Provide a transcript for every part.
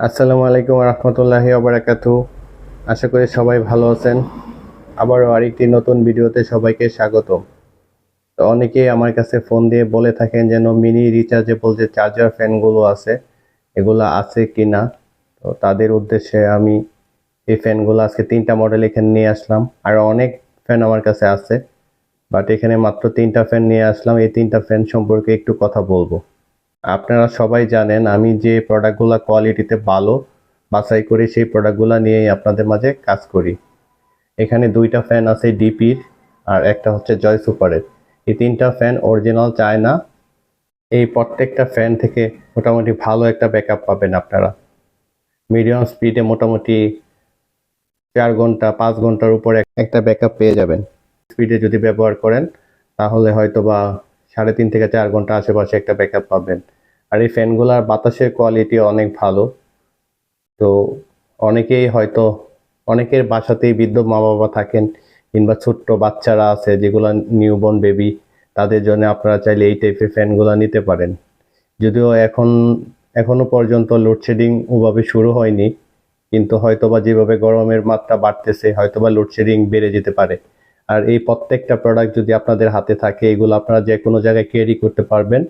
আসসালামু আলাইকুম রহমতুল্লাহি আবরাকাতু আশা করি সবাই ভালো আছেন। আবারও আরেকটি নতুন ভিডিওতে সবাইকে স্বাগত তো অনেকেই আমার কাছে ফোন দিয়ে বলে থাকেন যেন মিনি রিচার্জেবল যে চার্জার ফ্যানগুলো আছে, এগুলো আছে কি না তো তাদের উদ্দেশ্যে আমি এই ফ্যানগুলো আজকে তিনটা মডেল এখানে নিয়ে আসলাম। আর অনেক ফ্যান আমার কাছে আছে, বাট এখানে মাত্র তিনটা ফ্যান নিয়ে আসলাম। এই তিনটা ফ্যান সম্পর্কে একটু কথা বলব। আপনারা সবাই জানেন, আমি যে প্রোডাক্টগুলো কোয়ালিটিতে ভালো বাছাই করি, সেই প্রোডাক্টগুলো নিয়েই আপনাদের মাঝে কাজ করি। এখানে দুইটা ফ্যান আছে ডিপির আর একটা হচ্ছে জয় সুপারের এই তিনটা ফ্যান অরিজিনাল চায় না এই প্রত্যেকটা ফ্যান থেকে মোটামুটি ভালো একটা ব্যাকআপ পাবেন আপনারা। মিডিয়াম স্পিডে মোটামুটি চার ঘণ্টা, পাঁচ ঘণ্টার উপরে একটা ব্যাকআপ পেয়ে যাবেন। স্পিডে যদি ব্যবহার করেন, তাহলে হয়তো বা সাড়ে তিন থেকে চার ঘণ্টা আশেপাশে একটা ব্যাকআপ পাবেন। আর এই ফ্যানগুলোর বাতাসের কোয়ালিটি অনেক ভালো। তো অনেকেই হয়তো, অনেকের বাসাতেই বৃদ্ধ মা বাবা থাকেন কিংবা ছোট্ট বাচ্চারা আছে, যেগুলো নিউবর্ন বেবি তাদের জন্য আপনারা চাইলে এই টাইপের ফ্যানগুলো নিতে পারেন। যদিও এখন এখনও পর্যন্ত লোডশেডিং ওভাবে শুরু হয়নি, কিন্তু হয়তোবা যেভাবে গরমের মাত্রা বাড়তেছে, হয়তোবা লোডশেডিং বেড়ে যেতে পারে। আর এই প্রত্যেকটা প্রোডাক্ট যদি আপনাদের হাতে থাকে, এগুলো আপনারা যে কোনো জায়গায় ক্যারি করতে পারবেন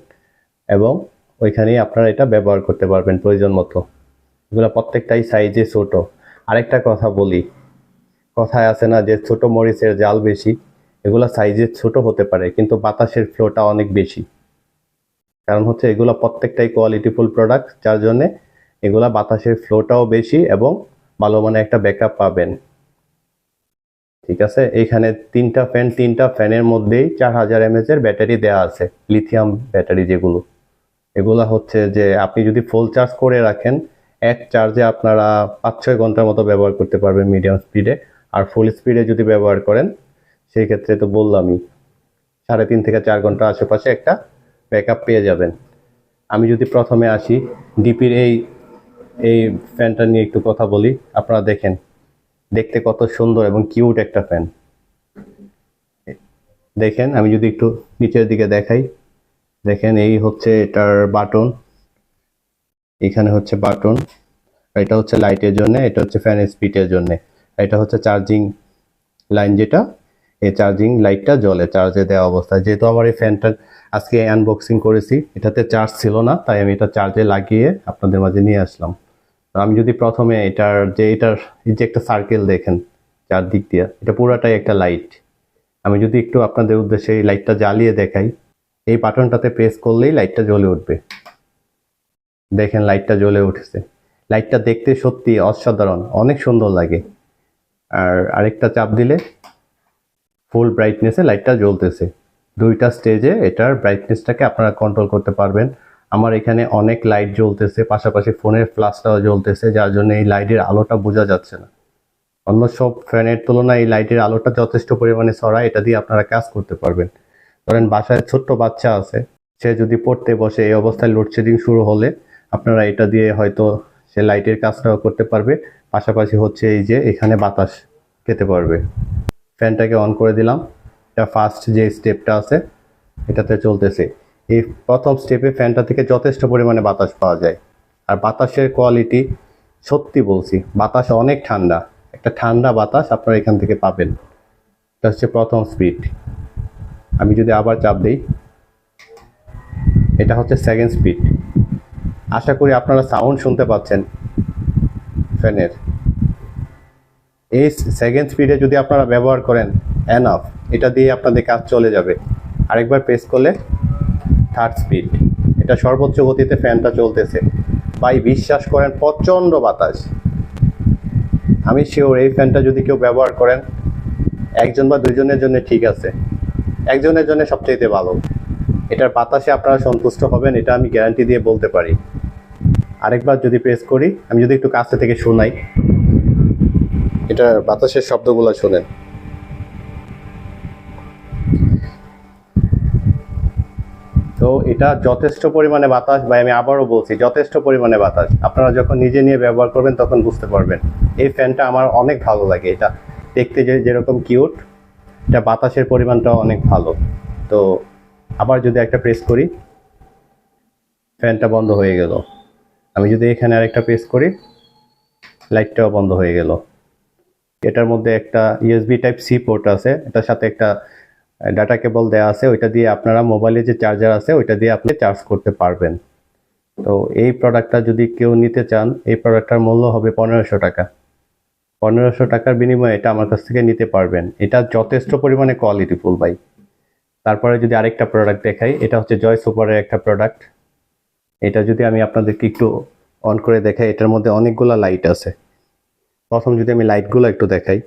এবং ওইখানেই আপনারা এটা ব্যবহার করতে পারবেন প্রয়োজন মতো। এগুলো প্রত্যেকটাই সাইজে ছোট। আরেকটা কথা বলি, কথায় আছে না যে ছোট মরিচের জাল বেশি, এগুলো সাইজে ছোট হতে পারে, কিন্তু বাতাসের ফ্লোটা অনেক বেশি। কারণ হচ্ছে এগুলো প্রত্যেকটাই কোয়ালিটিফুল প্রোডাক্ট যার জন্যে এগুলা বাতাসের ফ্লোটাও বেশি এবং ভালো মানে একটা ব্যাকআপ পাবেন। ঠিক আছে? এখানে তিনটা ফ্যান তিনটা ফ্যানের মধ্যেই চার হাজার এমএচ এর ব্যাটারি দেওয়া আছে লিথিয়াম ব্যাটারি যেগুলো। এগুলা হচ্ছে যে আপনি যদি ফুল চার্জ করে রাখেন, এক চার্জে আপনারা পাঁচ ছয় ঘণ্টার মতো ব্যবহার করতে পারবেন মিডিয়াম স্পিডে আর ফুল স্পিডে যদি ব্যবহার করেন, সেই ক্ষেত্রে তো বললামই, সাড়ে তিন থেকে চার ঘণ্টা আশেপাশে একটা ব্যাকআপ পেয়ে যাবেন। আমি যদি প্রথমে আসি ডিপির এই এই ফ্যানটা নিয়ে একটু কথা বলি, আপনারা দেখেন। দেখতে কত সুন্দর এবং কিউট একটা ফ্যান দেখেন, আমি যদি একটু নিচের দিকে দেখাই, দেখেন এই হচ্ছে এটার বাটন। এখানে হচ্ছে বাটন। এটা হচ্ছে লাইটের জন্য, এটা হচ্ছে ফ্যান স্পিডের জন্য। এটা হচ্ছে চার্জিং লাইন যেটা, এই চার্জিং লাইটটা জ্বলে, চার্জে দেওয়া অবস্থায়। যেহেতু আমার এই ফ্যানটা আজকে আনবক্সিং করেছি, এটাতে চার্জ ছিল না, তাই আমি এটা চার্জে লাগিয়ে আপনাদের মাঝে নিয়ে আসলাম। আমি যদি প্রথমে এটার যে এটার যে একটা সার্কেল দেখেন, চারদিক দিয়ে, এটা পুরাটাই একটা লাইট আমি যদি একটু আপনাদের উদ্দেশ্যে এই লাইটটা জ্বালিয়ে দেখাই, এই বাটনটাতে প্রেস করলেই লাইটটা জ্বলে উঠবে। দেখেন লাইটটা জ্বলে উঠেছে। লাইটটা দেখতে সত্যি অসাধারণ, অনেক সুন্দর লাগে। আর আরেকটা চাপ দিলে ফুল ব্রাইটনেসে লাইটটা জ্বলতেছে। দুইটা স্টেজে এটার ব্রাইটনেসটাকে আপনারা কন্ট্রোল করতে পারবেন। আমার এখানে অনেক লাইট জ্বলতেছে, পাশাপাশি ফোনের ফ্লাশটাও জ্বলতেছে, যার জন্য এই লাইটের আলোটা বোঝা যাচ্ছে না। অন্য সব ফ্যানের তুলনায় এই লাইটের আলোটা যথেষ্ট পরিমাণে ছড়ায়, এটা দিয়ে আপনারা কাজ করতে পারবেন। ধরেন বাসায় ছোট্ট বাচ্চা আছে, সে যদি পড়তে বসে এই অবস্থায় লোডশেডিং শুরু হলে আপনারা এটা দিয়ে হয়তো সে লাইটের কাজটাও করতে পারবে, পাশাপাশি হচ্ছে এই যে এখানে বাতাস খেতে পারবে। ফ্যানটাকে অন করে দিলাম, এটা ফার্স্ট যে স্টেপটা আছে, এটাতে চলতেছে। এই প্রথম স্টেপে ফ্যানটা থেকে যথেষ্ট পরিমাণে বাতাস পাওয়া যায়। আর বাতাসের কোয়ালিটি সত্যি বলছি, বাতাস অনেক ঠান্ডা। একটা ঠান্ডা বাতাস আপনারা এখান থেকে পাবেন। এটা হচ্ছে প্রথম স্পিড আমি যদি আবার চাপ দিই, এটা হচ্ছে সেকেন্ড স্পিড আশা করি আপনারা সাউন্ড শুনতে পাচ্ছেন ফ্যানের এই সেকেন্ড স্পিডে যদি আপনারা ব্যবহার করেন এনাফ এটা দিয়ে আপনাদের কাজ চলে যাবে। আরেকবার প্রেস করলে থার্ড স্পিড এটা সর্বোচ্চ গতিতে ফ্যানটা চলতেছে। ভাই, বিশ্বাস করেন, প্রচণ্ড বাতাস। আমি শিওর এই ফ্যানটা যদি কেউ ব্যবহার করেন, একজন বা দুইজনের জন্য ঠিক আছে। একজনের জন্য সবচেয়ে ভালো। এটার বাতাসে আপনারা সন্তুষ্ট হবেন, এটা আমি গ্যারান্টি দিয়ে বলতে পারি। আরেকবার যদি প্রেস করি, আমি যদি একটু কাছে থেকে শোনাই। এটার বাতাসের শব্দগুলো শোনেন। তো এটা যথেষ্ট পরিমাণে বাতাস বা আমি আবারও বলছি, যথেষ্ট পরিমাণে বাতাস। আপনারা যখন নিজে নিয়ে ব্যবহার করবেন, তখন বুঝতে পারবেন। এই ফ্যানটা আমার অনেক ভালো লাগে, এটা দেখতে যে যেরকম কিউট, এটা বাতাসের পরিমাণটাও অনেক ভালো। তো আবার যদি একটা প্রেস করি, ফ্যানটা বন্ধ হয়ে গেল। আমি যদি এখানে আরেকটা প্রেস করি, লাইটটাও বন্ধ হয়ে গেল। এটার মধ্যে একটা ইউএসবি টাইপ সি পোর্ট আছে, এটার সাথে একটা ডাটা কেবল দেওয়া আছে, ওইটা দিয়ে আপনারা মোবাইলে যে চার্জার আছে, ওইটা দিয়ে আপনি চার্জ করতে পারবেন। তো এই প্রোডাক্টটা যদি কেউ নিতে চান, এই প্রোডাক্টটার মূল্য হবে পনেরোশো টাকা। পনেরোশো টাকার বিনিময়ে এটা আমার কাছ থেকে নিতে পারবেন। এটা যথেষ্ট পরিমাণে কোয়ালিটিফুল ভাই। তারপরে যদি আরেকটা প্রোডাক্ট দেখাই, এটা হচ্ছে জয় সুপারের একটা প্রোডাক্ট এটা যদি আমি আপনাদেরকে একটু অন করে দেখাই, এটার মধ্যে অনেকগুলো লাইট আছে। প্রথম যদি আমি লাইটগুলো একটু দেখাই,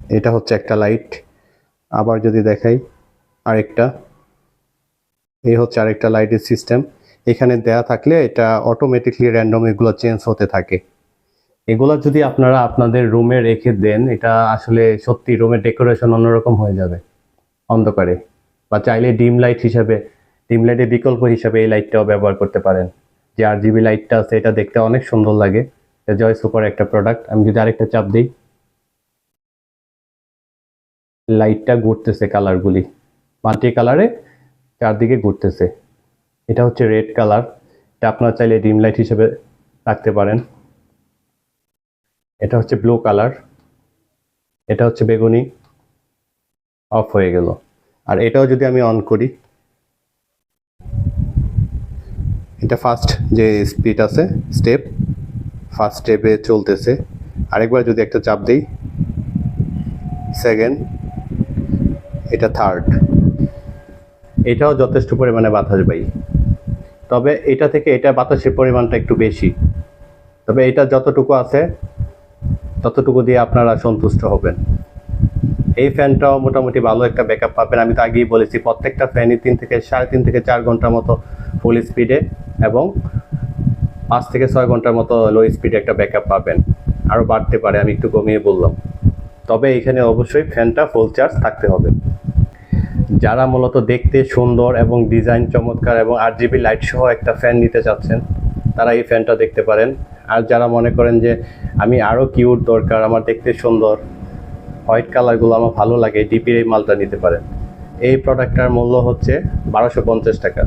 এটা হচ্ছে একটা লাইট আবার যদি দেখাই আরেকটা, এই হচ্ছে আরেকটা লাইটের সিস্টেম এখানে দেয়া থাকলে এটা অটোমেটিকলি র্যান্ডম এগুলো চেঞ্জ হতে থাকে। এগুলো যদি আপনারা আপনাদের রুমে রেখে দেন, এটা আসলে সত্যি রুমের ডেকোরেশন অন্যরকম হয়ে যাবে অন্ধকারে। বা চাইলে ডিম লাইট হিসাবে ডিম লাইটের বিকল্প হিসাবে এই লাইটটাও ব্যবহার করতে পারেন। যে আর জিবি লাইটটা আছে, এটা দেখতে অনেক সুন্দর লাগে। জয় সুপার একটা প্রোডাক্ট আমি যদি আরেকটা চাপ দিই লাইটটা ঘুরতেছে কালারগুলি মাল্টি কালারে চারদিকে ঘুরতেছে। এটা হচ্ছে রেড কালার এটা আপনারা চাইলে ডিম লাইট হিসেবে রাখতে পারেন। এটা হচ্ছে ব্লু কালার এটা হচ্ছে বেগুনি। অফ হয়ে গেল। আর এটাও যদি আমি অন করি, এটা ফার্স্ট যে স্পিড আছে স্টেপ ফার্স্ট স্টেপে চলতেছে। আরেকবার যদি একটা চাপ দিই সেকেন্ড এটা থার্ড এটাও যথেষ্ট পরিমাণে বাতাস বাই তবে এটা থেকে এটা বাতাসের পরিমাণটা একটু বেশি। তবে এটা যতটুকু আছে, ততটুকু দিয়ে আপনারা সন্তুষ্ট হবেন। এই ফ্যানটাও মোটামুটি ভালো একটা ব্যাকআপ পাবেন। আমি তো আগেই বলেছি, প্রত্যেকটা ফ্যানই তিন থেকে, সাড়ে তিন থেকে চার ঘণ্টার মতো ফুল স্পিডে এবং পাঁচ থেকে ছয় ঘণ্টার মতো লো স্পিডে একটা ব্যাকআপ পাবেন। আরও বাড়তে পারে, আমি একটু কমিয়ে বললাম। তবে এখানে অবশ্যই ফ্যানটা ফুল চার্জ থাকতে হবে। যারা মূলত দেখতে সুন্দর এবং ডিজাইন চমৎকার এবং আট জিবি লাইট সহ একটা ফ্যান নিতে চাচ্ছেন, তারা এই ফ্যানটা দেখতে পারেন। আর যারা মনে করেন যে আমি আরও কিউট দরকার, আমার দেখতে সুন্দর হোয়াইট কালারগুলো আমার ভালো লাগে ডিপির এই মালটা নিতে পারেন। এই প্রোডাক্টটার মূল্য হচ্ছে বারোশো পঞ্চাশ টাকা।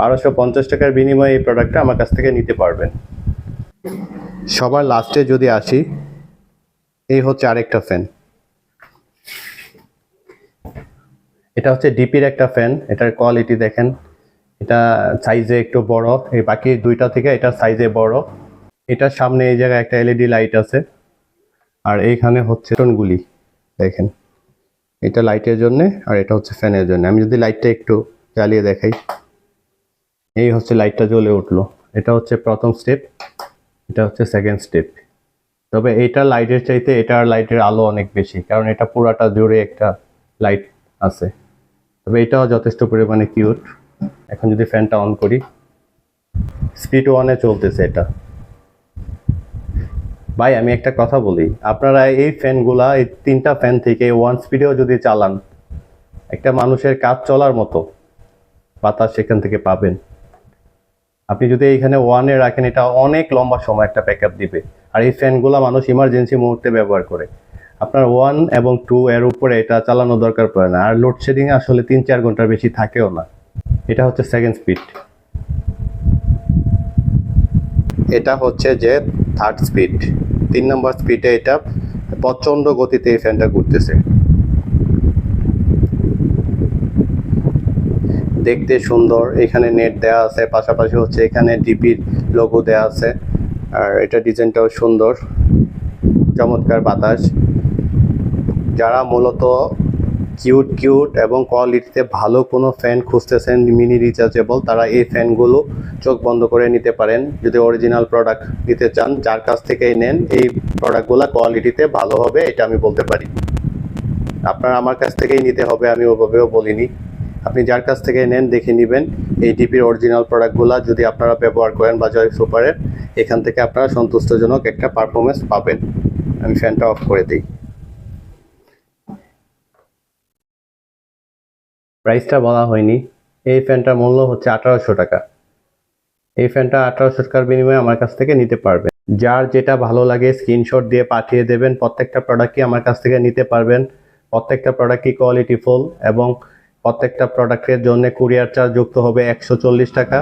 বারোশো পঞ্চাশ টাকার বিনিময়ে এই প্রোডাক্টটা আমার কাছ থেকে নিতে পারবেন। সবার লাস্টে যদি আসি, এই হচ্ছে আরেকটা ফ্যান এটা হচ্ছে ডিপির একটা ফ্যান এটার কোয়ালিটি দেখেন। এটা সাইজে একটু বড়, এই বাকি দুইটা থেকে এটা সাইজে বড়। এটার সামনে এই জায়গায় একটা এলইডি লাইট আছে। আর এইখানে হচ্ছে টনগুলি দেখেন। এটা লাইটের জন্য আর এটা হচ্ছে ফ্যানের জন্য। আমি যদি লাইটটা একটু জ্বালিয়ে দেখাই। এই হচ্ছে লাইটটা জ্বলে উঠল। এটা হচ্ছে প্রথম স্টেপ এটা হচ্ছে সেকেন্ড স্টেপ তবে এটা লাইটের চাইতে এটার লাইটের আলো অনেক বেশি, কারণ এটা পুরাটা জুড়ে একটা লাইট আছে। তবে এটাও যথেষ্ট পরিমাণে কিউট এখন যদি ফ্যানটা অন করি স্পিড ওয়ানে চলতেছে এটা। ভাই, আমি একটা কথা বলি, আপনারা এই ফ্যানগুলা এই তিনটা ফ্যান থেকে ওয়ান স্পিডেও যদি চালান, একটা মানুষের কাজ চলার মতো বাতাস সেখান থেকে পাবেন। আপনি যদি এইখানে ওয়ানে রাখেন, এটা অনেক লম্বা সময় একটা ব্যাকআপ দিবে। আর এই ফ্যানগুলা মানুষ ইমার্জেন্সি মুহূর্তে ব্যবহার করে। আপনার ওয়ান এবং টু এর উপরে এটা চালানো দরকার পড়ে না। আর লোডশেডিং আসলে তিন চার ঘণ্টার বেশি থাকেও না। এটা হচ্ছে সেকেন্ড স্পিড এটা হচ্ছে যে থার্ড স্পিড তিন নম্বর স্পিডে এটা প্রচণ্ড গতিতে এই ফ্যানটা ঘুরতেছে। দেখতে সুন্দর। এখানে নেট দেওয়া আছে। পাশাপাশি হচ্ছে এখানে ডিপির লোগো দেওয়া আছে। আর এটা ডিজাইনটাও সুন্দর। চমৎকার বাতাস। যারা মূলত কিউট কিউট এবং কোয়ালিটিতে ভালো কোনো ফ্যান খুঁজতেছেন, মিনি রিচার্জেবল, তারা এই ফ্যানগুলো চোখ বন্ধ করে নিতে পারেন। যদি অরিজিনাল প্রোডাক্ট নিতে চান, যার কাছ থেকেই নেন, এই প্রোডাক্টগুলো কোয়ালিটিতে ভালো হবে, এটা আমি বলতে পারি। আপনার আমার কাছ থেকেই নিতে হবে, আমি ওভাবেও বলিনি। আপনি যার কাছ থেকে নেন, দেখে নেবেন। এই ডিপির অরিজিনাল প্রোডাক্টগুলো যদি আপনারা ব্যবহার করেন বা জয় সুপারের এখান থেকে আপনারা সন্তুষ্টজনক একটা পারফরমেন্স পাবেন। আমি ফ্যানটা অফ করে দিই। প্রাইসটা বলা হয়নি। এই ফ্যানটার মূল্য হচ্ছে আঠারোশো টাকা। এই ফ্যানটা আঠারোশো টাকার বিনিময়ে আমার কাছ থেকে নিতে পারবেন। যার যেটা ভালো লাগে স্ক্রিনশট দিয়ে পাঠিয়ে দেবেন। প্রত্যেকটা প্রোডাক্টই আমার কাছ থেকে নিতে পারবেন। প্রত্যেকটা প্রোডাক্টই কোয়ালিটি ফুল এবং প্রত্যেকটা প্রোডাক্টের জন্য কুরিয়ার চার্জ যুক্ত হবে একশো চল্লিশ টাকা।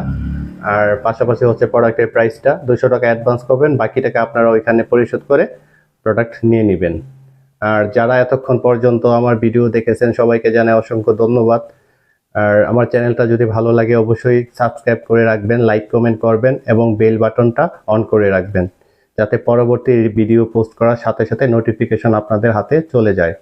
আর পাশাপাশি হচ্ছে প্রোডাক্টের প্রাইসটা দুশো টাকা অ্যাডভান্স করবেন বাকি টাকা আপনারা ওইখানে পরিশোধ করে প্রোডাক্ট নিয়ে নেবেন। আর যারা এতক্ষণ পর্যন্ত আমার ভিডিও দেখেছেন, সবাইকে জানাই অসংখ্য ধন্যবাদ। আর আমার চ্যানেলটা যদি ভালো লাগে, অবশ্যই সাবস্ক্রাইব করে রাখবেন, লাইক, কমেন্ট করবেন এবং বেল বাটনটা অন করে রাখবেন, যাতে পরবর্তী ভিডিও পোস্ট করার সাথে সাথে নোটিফিকেশন আপনাদের হাতে চলে যায়।